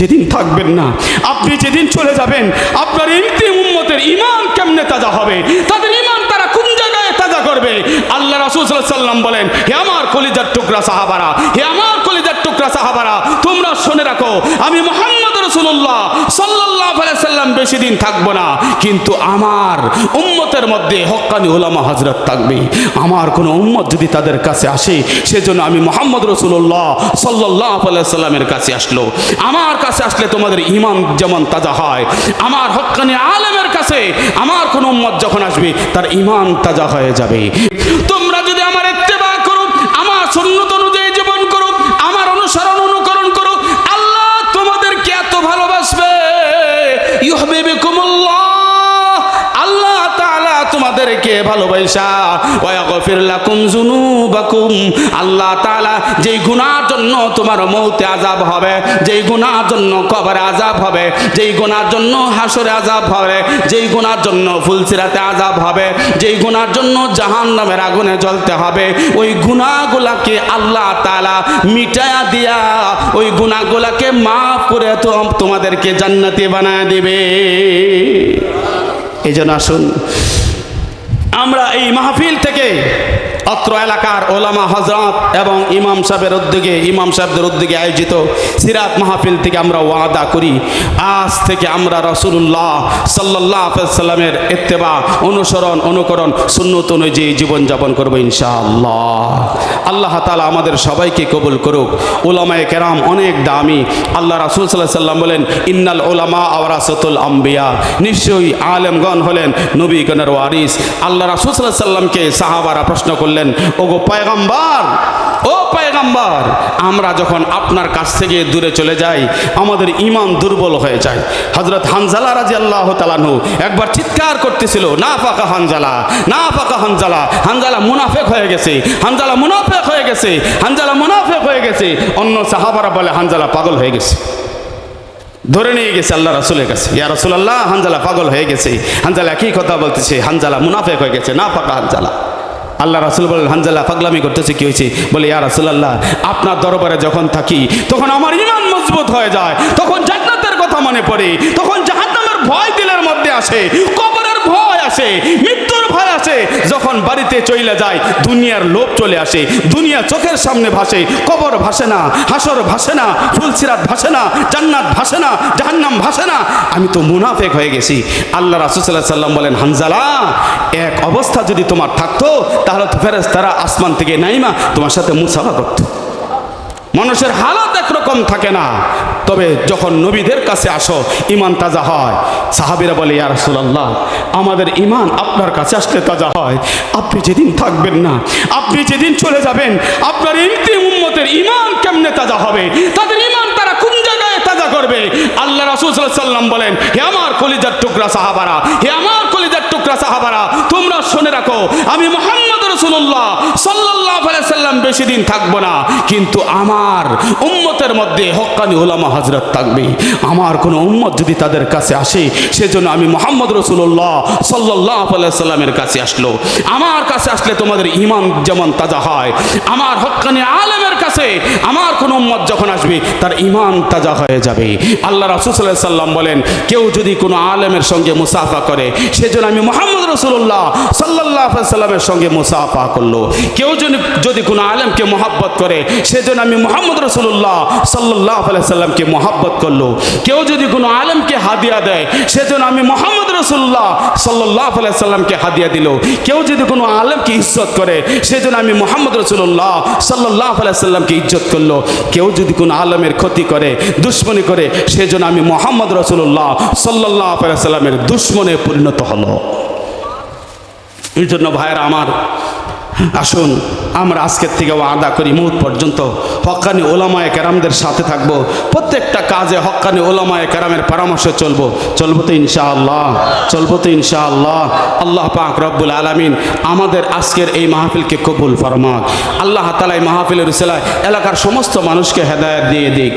যেদিন থাকবেন না, আপনি যেদিন চলে যাবেন, আপনার ইন্তিম উম্মতের ইমান কেমনে তাজা হবে? তাদের ইমান তারা কোন জায়গায় তাজা করবে? আল্লাহ রাসুল সাল্লাম বলেন, হে আমার কলিজার টুকরা সাহাবারা, হে আমার কলিজার টুকরা সাহাবারা, তোমরা শুনে রাখো, আমি মুহাম্মদ রাসূলুল্লাহ সাল্লাল্লাহু আলাইহি সাল্লাম বেশি দিন থাকব না। কিন্তু আমার উম্মতের মধ্যে হক্কানি ওলামা হযরত থাকবে। আমার কোনো উম্মত যদি তাদের কাছে আসে, সেজন্য আমি মোহাম্মদ রসুল্লাহ সাল্লাহ সাল্লামের কাছে আসলো। আমার কাছে আসলে তোমাদের ইমান যেমন তাজা হয়, আমার হকানি আলেমের কাছে আমার কোন উম্মত যখন আসবে, তার ইমান তাজা হয়ে যাবে। তোমরা যদি আমার ইত্তেবা করো, আমার সুন্নত ভালোবাসা ওয়াগফির লাকুম যুনুবাকুম। আল্লাহ তাআলা যেই গুনার জন্য তোমার মৌতে আযাব হবে, যেই গুনার জন্য কবরে আযাব হবে, যেই গুনার জন্য হাসরে আযাব হবে, যেই গুনার জন্য ফুলসিরাতে আযাব হবে, যেই গুনার জন্য জাহান্নামের আগুনে জ্বলতে হবে, ওই গুনাহগুলাকে আল্লাহ তাআলা মিটায়া দিয়া ওই গুনাহগুলাকে মাফ করে তো তোমাদেরকে জান্নাতি বানায় দিবে। এই জন্য আসুন আমরা এই মাহফিল থেকে অত্র এলাকার ওলামা হজরত এবং ইমাম সাহেবের উদ্যোগে, ইমাম সাহেবদের উদ্যোগে আয়োজিত সিরাত মাহফিল থেকে আমরা ওয়াদা করি। আজ থেকে আমরা রসুল্লাহ সাল্লাহ সাল্লামের ইত্তেবা, অনুসরণ, অনুকরণ, সুন্নত অনুযায়ী জীবনযাপন করব ইনশাআল্লাহ। আল্লাহ তালা আমাদের সবাইকে কবুল করুক। ওলামায়ে কেরাম অনেক দামি। আল্লাহ রাসুল সাল্লাহ সাল্লাম বলেন, ইন্নাল ওলামা আওরাসতুল আম্বিয়া। নিশ্চয়ই আলেমগণ হলেন নবীগণের ওয়ারিস। আল্লাহ রাসুল সাল্লাহ সাল্লামকে সাহাবারা প্রশ্ন করলেন ওগো পায়গাম্বার, ও পায়গাম্বার, আমরা যখন আপনার কাছ থেকে দূরে চলে যাই, আমাদের ইমান দুর্বল হয়ে যায়। হজরত হানজালা রাজি আল্লাহ তালানহু একবার চিৎকার করতেছিল না ফাঁকা হানজালা না ফাঁকা হানজালা হানজালা মুনাফেক হয়ে গেছে, হানজালা মুনাফেক হয়ে গেছে, হানজালা মুনাফেক হয়ে গেছে। অন্য সাহাবারা বলে, হানজালা পাগল হয়ে গেছে। ধরে নিয়ে গেছে আল্লাহ রাসুলের কাছে, ইয়া রাসুল আল্লাহ হানজালা পাগল হয়ে গেছে। হানজালা কি কথা বলতেছে, হানজালা মুনাফেক হয়ে গেছে না ফাঁকা হানজালা। আল্লাহ রাসুল বলেন হানজাল্লাহ পাগলামি করতেছে, কি হয়েছে? বলে, ইয়া রাসুল আল্লাহ আপনার দরবারে যখন থাকি, তখন আমার ইমান মজবুত হয়ে যায়, তখন জান্নাতের কথা মনে পড়ে, তখন জাহান্নামের ভয় দিলের মধ্যে আসে কবরের ভয় আসে, মৃত্যুর ভয় আসে। যখন বাড়িতে চলে যায়, দুনিয়ার লোভ চলে আসে, দুনিয়া চোখের সামনে ভাসে, কবর ভাসে না, হাসর ভাসে না ফুলসিরাত ভাসে না, জান্নাত ভাসে না, জাহান্নাম ভাসে না। আমি তো মুনাফেক হয়ে গেছি। আল্লাহ রাসুসাল্লাহ সাল্লাম বলেন, হানজালা, এক অবস্থা যদি তোমার থাকতো, তাহলে তো ফেরেস তারা আসমান থেকে নাইমা তোমার সাথে মুসাফা করতো। মানুষের হালাত একরকম থাকে না। তবে যখন নবীদের কাছে আসো ইমান তাজা হয়। সাহাবিরা বলে, ইয়া রাসূলুল্লাহ, আমাদের ইমান আপনার কাছে আসলে তাজা হয়। আপনি যেদিন থাকবেন না, আপনি যেদিন চলে যাবেন, আপনার ইন্তিম উম্মতের ইমান কেমনে তাজা হবে? তাদের ইমান তারা কোন জায়গায় তাজা করবে? আল্লাহ রাসূল সাল্লাল্লাহু আলাইহি সাল্লাম বলেন, হে আমার কলিজার টুকরা সাহাবারা, হে আমার কলিজার টুকরা সাহাবারা, তোমরা শুনে রাখো, আমি মুহাম্মদ রাসূলুল্লাহ সাল্লাল্লাহু আলাইহি সাল্লাম বেশি দিন থাকব না। কিন্তু আমার উম্মতের মধ্যে হক্কানি ওলামা হজরত থাকবে। আমার কোনো উম্মত যদি তাদের কাছে আসে, সেজন্য আমি মোহাম্মদ রসুল্লাহ সাল্লাহ সাল্লামের কাছে আসলো। আমার কাছে আসলে তোমাদের ইমান যেমন তাজা হয়, আমার হক্কানি আলেমের কাছে আমার কোন উম্মত যখন আসবে, তার ইমান তাজা হয়ে যাবে। আল্লাহ রাসুল সাল্লাহ সাল্লাম বলেন, কেউ যদি কোনো আলেমের সঙ্গে মুসাফা করে, সেজন্য আমি মোহাম্মদ রসুল্লাহ সাল্লাহ সাল্লামের সঙ্গে মুসাফা করল। কেউ যদি যদি কোনো আলেমকে মহাব্বত করে, সেজন্য আমি মোহাম্মদ রসুল্লাহ সাল্লাহ সাল্লামকে মহাব্বত করল। কেউ যদি কোনো আলেমকে হাদিয়া দেয়, সেজন্য আমি মোহাম্মদ রসুল্লাহ সাল্লাহ সাল্লামকে হাদিয়া দিল। কেউ যদি কোনো আলেমকে ইজ্জত করে, সেজন্য আমি মোহাম্মদ রসুল্লাহ সাল্লাহ সাল্লামকে ইজ্জত করল। কেউ যদি কোনো আলেমের ক্ষতি করে, দুশ্মনী করে, সেজন্য আমি মোহাম্মদ রসুল্লাহ সাল্লাহ সাল্লামের দুশ্মনে পরিণত হলো। এই জন্য ভাইয়েরা আমার, আসুন, আমরা আজকের থেকে আদা করি, মুহূর্ত পর্যন্ত হক্কানি ওলামায় কেরামদের সাথে থাকব। প্রত্যেকটা কাজে হক্কানি ওলামায় কেরামের পরামর্শে চলবো। চলবো তো ইনশাআল্লাহ, চলবো তো ইনশাআল্লাহ। আল্লাহ পাক রব্বুল আলমিন আমাদের আজকের এই মাহফিলকে কবুল ফরমাক। আল্লাহ তালা এই মাহফিলের উসেলায় এলাকার সমস্ত মানুষকে হেদায়ত দিয়ে দিক।